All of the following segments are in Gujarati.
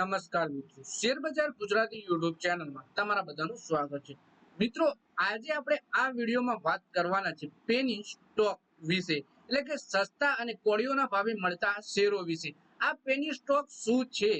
નમસ્કાર મિત્રો. શેરબજાર ગુજરાતી યુટ્યુબ ચેનલમાં તમારા બધાનું સ્વાગત છે. મિત્રો, આજે આપણે આ વિડીયોમાં વાત કરવાના છે પેની સ્ટોક વિશે, એટલે કે સસ્તા અને કોળીઓના ભાવે મળતા શેરો વિશે. આ પેની સ્ટોક શું છે?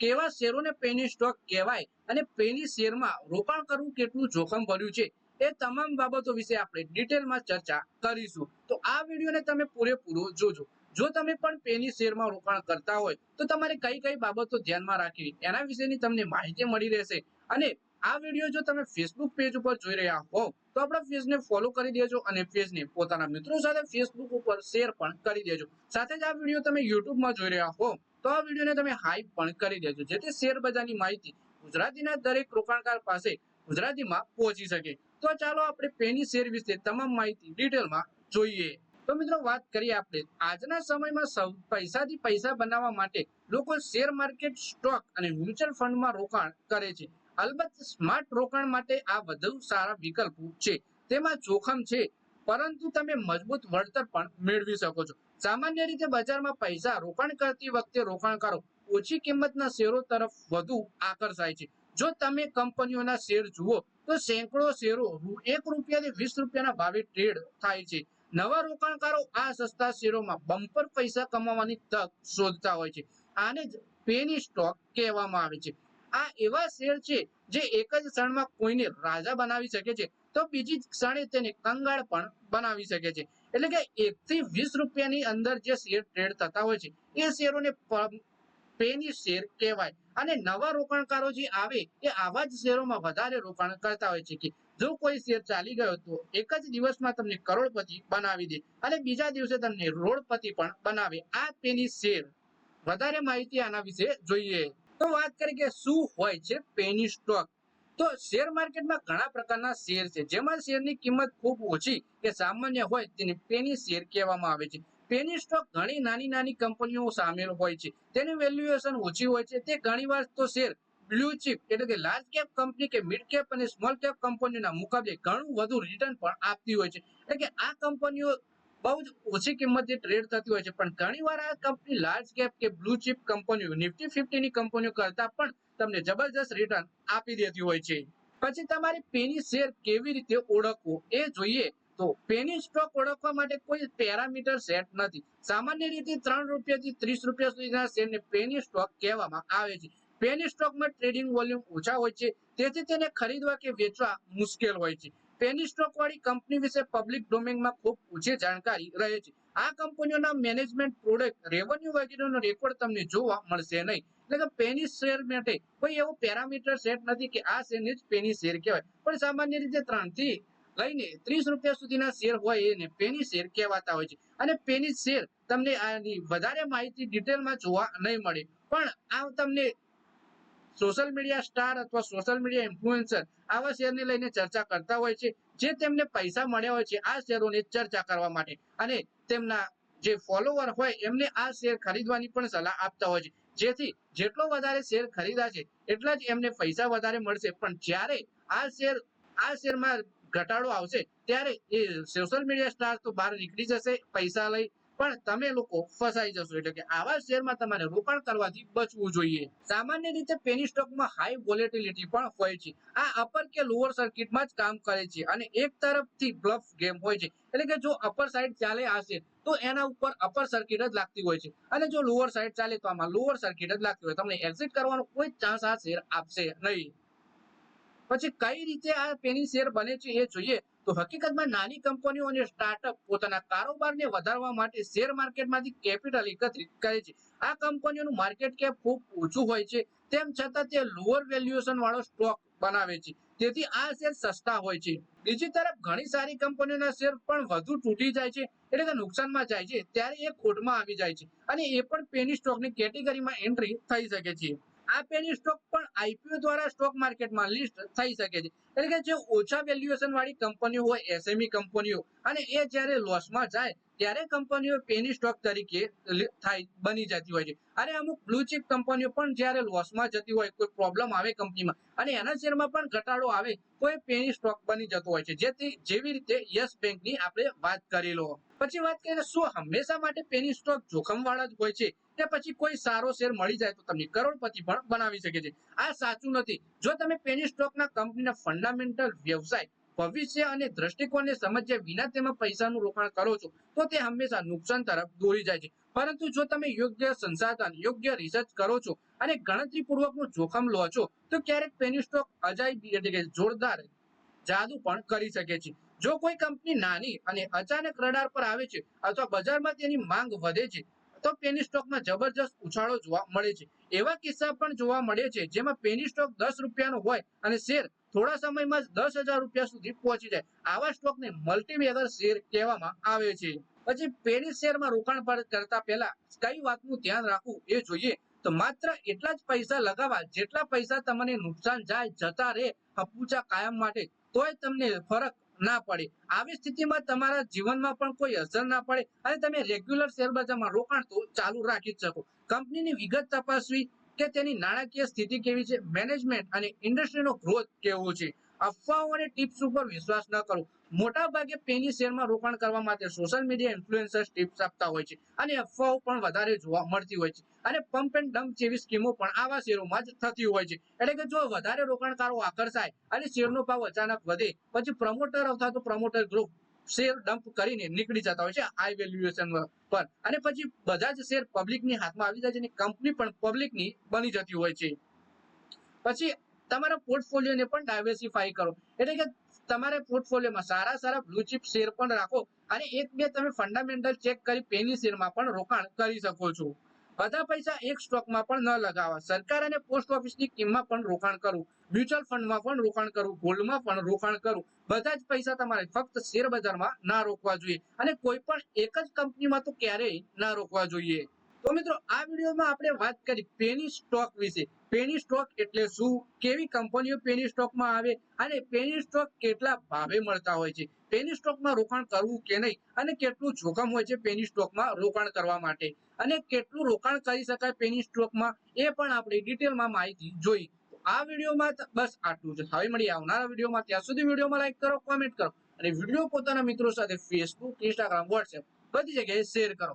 કેવા શેરોને પેની સ્ટોક કહેવાય? અને પેની શેરમાં રોકાણ કરવું કેટલું જોખમ ભર્યું છે? એ તમામ બાબતો વિશે આપણે ડિટેલમાં ચર્ચા કરીશું. તો આ વિડીયોને તમે પૂરેપૂરો જોજો. જો તમે પણ પેની શેરમાં રોકાણ કરતા હોય, તો તમારે કઈ કઈ બાબતો ધ્યાનમાં રાખવી એના વિશેની તમને માહિતી મળી રહેશે. અને આ વીડિયો જો તમે ફેસબુક પેજ ઉપર જોઈ રહ્યા હો, તો આપણા પેજને ફોલો કરી દેજો અને પેજને પોતાના મિત્રો સાથે ફેસબુક ઉપર શેર પણ કરી દેજો. સાથે જ આ વીડિયો તમે યુટ્યુબમાં જોઈ રહ્યા હો, તો આ વિડીયોને તમે હાઈપ પણ કરી દેજો, જેથી શેર બજારની માહિતી ગુજરાતીના દરેક રોકાણકાર પાસે ગુજરાતીમાં પહોંચી શકે. તો ચાલો આપણે પેની શેર વિશે તમામ માહિતી ડિટેલમાં જોઈએ. તો મિત્રો વાત કરીએ આપણે. આજના સમયમાં સૌ પૈસાથી પૈસા બનાવવા માટે લોકો શેર માર્કેટ, સ્ટોક અને મ્યુચ્યુઅલ ફંડમાં રોકાણ કરે છે. અલબત્ત સ્માર્ટ રોકાણ માટે આ વધુ સારા વિકલ્પો છે. તેમાં જોખમ છે, પરંતુ તમે મજબૂત વળતર પણ મેળવી શકો છો. સામાન્ય રીતે બજારમાં પૈસા રોકાણ કરતી વખતે રોકાણકારો ઓછી કિંમતના શેરો તરફ વધુ આકર્ષાય છે. જો તમે કંપનીઓના શેર જુઓ, તો સેંકડો શેરો એક રૂપિયાથી વીસ રૂપિયાના ભાવે ટ્રેડ થાય છે. નવા રોકાણકારો આ સસ્તા શેરોમાં બમ્પર પૈસા કમાવાની તક શોધતા હોય છે. આને જ પેની સ્ટોક કહેવામાં આવે છે. આ એવા શેર છે જે એક જ ક્ષણમાં કોઈને રાજા બનાવી શકે છે તો બીજી ક્ષણે તેને કંગાળ પણ બનાવી શકે છે. એટલે કે એક થી વીસ રૂપિયાની અંદર જે શેર ટ્રેડ થતા હોય છે, એ શેરોને પેની શેર કહેવાય. અને નવા રોકાણકારો જે આવે એ આવા જ શેરોમાં વધારે રોકાણ કરતા હોય છે કે જો કોઈ શેર ચાલી ગયો તો એક જ દિવસમાં તમને કરોડપતિ બનાવી દે અને બીજા દિવસે તમને રોડપતિ પણ બનાવે. આ પેની શેર. વધારે માહિતી આના વિશે જોઈએ. તો વાત કરીએ કે શું હોય છે પેની સ્ટોક તો શેર માર્કેટમાં ઘણા પ્રકારના શેર છે. જેમાં શેરની કિંમત ખૂબ ઓછી કે સામાન્ય હોય તેને પેની શેર કહેવામાં આવે છે. પેની સ્ટોક ઘણી નાની નાની કંપનીઓ સામેલ હોય છે. તેની વેલ્યુએશન ઓછી હોય છે. તે ઘણીવાર તો શેર બ્લુ ચિપ એટલે કે લાર્જ કેપ કંપની કે મિડ કેપ અને સ્મોલ કેપ કંપનીઓના મુકાબલે ઘણું વધુ રિટર્ન પણ આપતી હોય છે. એટલે કે આ કંપનીઓ બહુ જ ઓછી કિંમતે ટ્રેડ થતી હોય છે. પણ ઘણીવાર આ કંપની લાર્જ કેપ કે બ્લુ ચિપ કંપનીઓ નિફ્ટી ફિફ્ટી ની કંપનીઓ કરતા પણ તમને જબરજસ્ત રિટર્ન આપી દેતી હોય છે. પછી તમારે પેની શેર કેવી રીતે ઓળખવો એ જોઈએ તો પેની સ્ટોક ઓળખવા માટે કોઈ પેરામીટર સેટ નથી. સામાન્ય રીતે ત્રણ રૂપિયાથી ત્રીસ રૂપિયા સુધીના શેરને પેની સ્ટોક કહેવામાં આવે છે. પેની સ્ટોકમાં ટ્રેડિંગ વોલ્યુમ ઓછા હોય છે, તેથી તેને ખરીદવા કે વેચવા મુશ્કેલ હોય છે. પેની સ્ટોક વાળી કંપની વિશે પબ્લિક ડોમેનમાં ખૂબ ઓછી જાણકારી રહે છે. આ કંપનીઓના મેનેજમેન્ટ પ્રોડક્ટ રેવન્યુ વગેરેનો રેકોર્ડ તમને જોવા મળશે નહીં. એટલે કે પેની શેર માટે કોઈ એવો પેરામીટર સેટ નથી કે આ શેરને જ પેની શેર કહેવાય. પણ સામાન્ય રીતે ત્રણથી લઈને ત્રીસ રૂપિયા સુધીના શેર હોય એને પેની શેર કહેવાતા હોય છે. અને પેની શેર તમને આની વધારે માહિતી ડિટેલમાં જોવા નહીં મળે. પણ આ તમને સોશિયલ મીડિયા સ્ટાર અથવા સોશિયલ મીડિયા ઇન્ફ્લુએન્સર આવા શેરને લઈને ચર્ચા કરતા હોય છે. જે તેમને પૈસા મળ્યા હોય છે, આ શેરોની ચર્ચા કરવા માટે. અને તેમના જે ફોલોવર હોય, એમને આ શેર ખરીદવાની પણ સલાહ આપતા હોય છે. જેથી જેટલો વધારે શેર ખરીદાશે એટલા જ એમને પૈસા વધારે મળશે. પણ જ્યારે આ શેર, આ શેરમાં ઘટાડો આવશે, ત્યારે એ સોશિયલ મીડિયા સ્ટાર તો બહાર નીકળી જશે, પૈસા લઈ પણ તમે લોકો ફસાઈ જશો. એટલે કે આવા શેરમાં તમારે રોકાણ કરવાથી બચવું જોઈએ. સામાન્ય રીતે પેની સ્ટોકમાં હાઈ વોલેટિલિટી પણ હોય છે. આ અપર કે લોઅર સર્કિટમાં જ કામ કરે છે અને એક તરફથી બ્લફ ગેમ હોય છે. એટલે કે જો અપર સાઈડ ચાલે હશે તો એના ઉપર અપર સર્કિટ જ લાગતી હોય છે. અને જો લોઅર સાઈડ ચાલે, તો આમાં લોઅર સર્કિટ જ લાગતી હોય. તમને એક્ઝિટ કરવાનો કોઈ ચાન્સ આ શેર આપશે નહીં. પછી કઈ રીતે આ પેની શેર બને છે એ જોઈએ. તો હકીકતમાં નાની કંપનીઓ અને સ્ટાર્ટઅપ પોતાના કારોબારને વધારવા માટે શેર માર્કેટમાંથી કેપિટલ એકત્રિત કરે છે. આ કંપનીઓનું માર્કેટ કેપ ખૂબ ઓછું હોય છે. તેમ છતાં તે લોઅર વેલ્યુએશન વાળો સ્ટોક બનાવે છે. તેથી આ શેર સસ્તા હોય છે. બીજી તરફ ઘણી સારી કંપનીઓના શેર પણ વધુ તૂટી જાય છે એટલે કે નુકસાનમાં જાય છે. ત્યારે એ ખોટમાં આવી જાય છે. અને એ પણ પેની સ્ટોકની કેટેગરીમાં એન્ટ્રી થઈ શકે છે. આ પેની સ્ટોક પણ આઈપીઓ દ્વારા સ્ટોક માર્કેટમાં લિસ્ટ થઈ શકે છે. એટલે કે જે ઓછા વેલ્યુએશન વાળી કંપનીઓ હોય એસએમઈ કંપનીઓ અને એ જ્યારે લોસમાં જાય, ત્યારે કંપનીઓ પેની સ્ટોક તરીકે થાય, બની જતી હોય છે. અને અમુક બ્લુ ચીપ કંપનીઓ પણ જ્યારે લોસમાં જતી હોય, કોઈ પ્રોબ્લેમ આવે કંપનીમાં અને એના શેરમાં પણ ઘટાડો આવે, તો એ પેની સ્ટોક બની જતો હોય છે. જેથી જેવી રીતે યસ બેંકની આપણે વાત કરી લો પછી વાત કરીએ શું હંમેશા માટે પેની સ્ટોક જોખમ વાળા જ હોય છે? કે પછી કોઈ સારો શેર મળી જાય તો તમને કરોડપતિ પણ બનાવી શકે છે. આ સાચું નથી. જો તમે પેની સ્ટોકના કંપનીના ફંડામેન્ટલ વ્યવસાય, ભવિષ્ય અને દ્રષ્ટિકોણને સમજ્યા વિના તેમાં પૈસાનું રોકાણ કરો છો, તો તે હંમેશા નુકસાન તરફ દોરી જાય છે. પરંતુ જો તમે યોગ્ય સંસાધન, યોગ્ય રિસર્ચ કરો છો અને ગણતરીપૂર્વકનું જોખમ લો છો, તો ક્યારેક પેની સ્ટોક અજાયબી એટલે કે જોરદાર જાદુ પણ કરી શકે છે. જો કોઈ કંપની નાની અને અચાનક રડાર પર આવે છે અથવા બજારમાં તેની માંગ વધે છે તો પેની સ્ટોકમાં જબરજસ્ત ઉછાળો જોવા મળે છે. એવા કિસ્સા પણ જોવા મળે છે જેમાં પેની સ્ટોક દસ રૂપિયાનો હોય અને શેર થોડા સમયમાં જ દસ રૂપિયા સુધી પહોંચી જાય. આવા સ્ટોકને મલ્ટીવેગર શેર કહેવામાં આવે છે. પછી પેની શેરમાં રોકાણ કરતા પહેલા કઈ વાતનું ધ્યાન રાખવું એ જોઈએ. તો માત્ર એટલા જ પૈસા લગાવવા જેટલા પૈસા તમને નુકસાન જાય જતા રહે હપુચા કાયમ માટે, તોય તમને ફરક ના પડે. આવી સ્થિતિમાં તમારા જીવનમાં પણ કોઈ અસર ના પડે અને તમે રેગ્યુલર શેર બજારમાં રોકાણ તો ચાલુ રાખી જ શકો. કંપનીની વિગત તપાસવી કે તેની નાણાકીય સ્થિતિ કેવી છે? મેનેજમેન્ટ અને ઇન્ડસ્ટ્રીનો ગ્રોથ કેવો છે? અફવાઓ અને ટિપ્સ ઉપર વિશ્વાસ ન કરો. મોટા ભાગે પેની શેરમાં રોકાણ કરવા માટે સોશિયલ મીડિયા ઇન્ફ્લુએન્સર્સ ટિપ્સ આપતા હોય છે. અને અફવાઓ પણ વધારે જોવા મળતી હોય છે. અને પંપ એન્ડ ડમ્પ જેવી સ્કીમો પણ આવા શેરોમાં જ થતી હોય છે. એટલે કે જો વધારે રોકાણકારો આકર્ષાય અને શેરનો ભાવ અચાનક વધે, પછી પ્રમોટર અથવા તો પ્રમોટર ગ્રુપ શેર ડમ્પ કરીને નીકળી જતા હોય છે હાઈ વેલ્યુએશન પર. અને પછી બધા જ શેર પબ્લિકની હાથમાં આવી જાય છે અને કંપની પણ પબ્લિકની બની જતી હોય છે. પછી તમારા પોર્ટફોલિયોને પણ ડાયવર્સિફાઈ કરો. એટલે કે તમારે પોર્ટફોલિયોમાં સારા સારા બ્લુ ચિપ શેર પણ રાખો અને એક બે તમે ફંડામેન્ટલ ચેક કરી પેની શેરમાં પણ રોકાણ કરી શકો છો. બધા પૈસા એક સ્ટોકમાં પણ ન લગાવવા. સરકાર અને પોસ્ટ ઓફિસની સ્કીમમાં પણ રોકાણ કરવું. મ્યુચ્યુઅલ ફંડમાં પણ રોકાણ કરવું. ગોલ્ડમાં પણ રોકાણ કરવું. બધા જ પૈસા તમારે ફક્ત શેર બજારમાં ના રોકવા જોઈએ. અને કોઈ પણ એક જ કંપનીમાં તો ક્યારેય ના રોકવા જોઈએ. તો મિત્રો, આ વિડીયોમાં આપણે વાત કરી પેની સ્ટોક વિશે. પેની સ્ટોક એટલે શું? કેવી કંપનીઓ પેની સ્ટોકમાં આવે? અને પેની સ્ટોક કેટલા ભાવે મળતા હોય છે? પેની સ્ટોકમાં રોકાણ કરવું કે નહીં? અને કેટલું જોખમ હોય છે પેની સ્ટોકમાં રોકાણ કરવા માટે? અને કેટલું રોકાણ કરી શકાય પેની સ્ટોકમાં એ પણ આપણે ડિટેલમાં માહિતી જોઈ. આ વિડીયોમાં બસ આટલું જ. હવે મળીએ આવનારા વિડીયોમાં. ત્યાં સુધી વિડીયોમાં લાઈક કરો કોમેન્ટ કરો. અને વીડિયો પોતાના મિત્રો સાથે ફેસબુક ઇન્સ્ટાગ્રામ વોટ્સએપ બધી જગ્યાએ શેર કરો.